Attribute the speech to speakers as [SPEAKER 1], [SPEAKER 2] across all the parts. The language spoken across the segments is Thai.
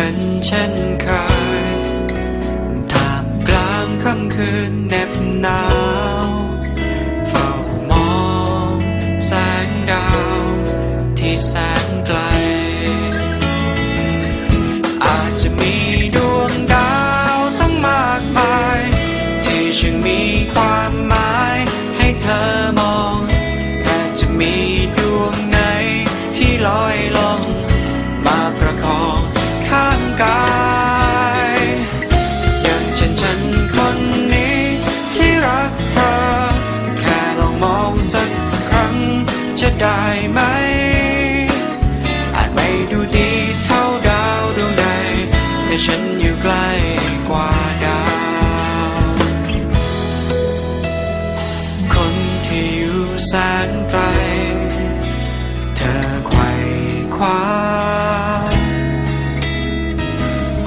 [SPEAKER 1] เป็นเช่นเคยท่ามกลางค่ำคืนเหน็บหนาวเฝ้ามองแสงดาวที่แสนไกล จะได้ไหม อาจไม่ดูดีเท่าดาวดวงใดแต่ฉันอยู่ใกล้กว่าดาว คนที่อยู่แสนไกล เธอไขว่คว้า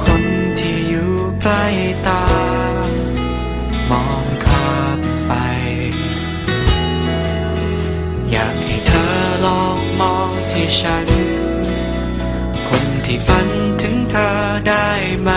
[SPEAKER 1] คนที่อยู่ใกล้ตา ให้ฉัน คนที่ฝันถึงเธอได้ไหม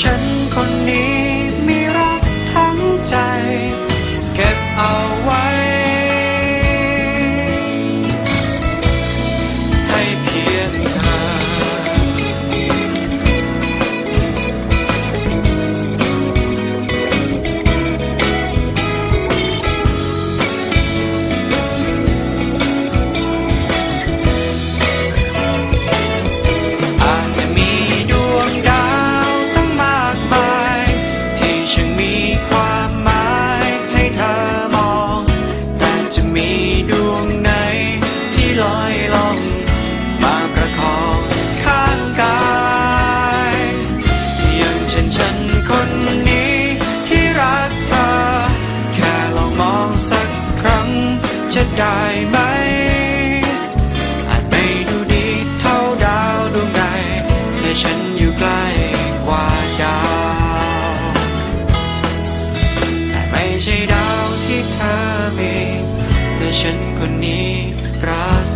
[SPEAKER 1] ฉันคนนี้มีรั ได้ไหม อาจไม่ดูดีเท่าดาวดวงใดแต่ฉันอยู่ใกล้กว่าดาว แต่ไม่ใช่ดาวที่เธอมี แต่ฉันคนนี้รัก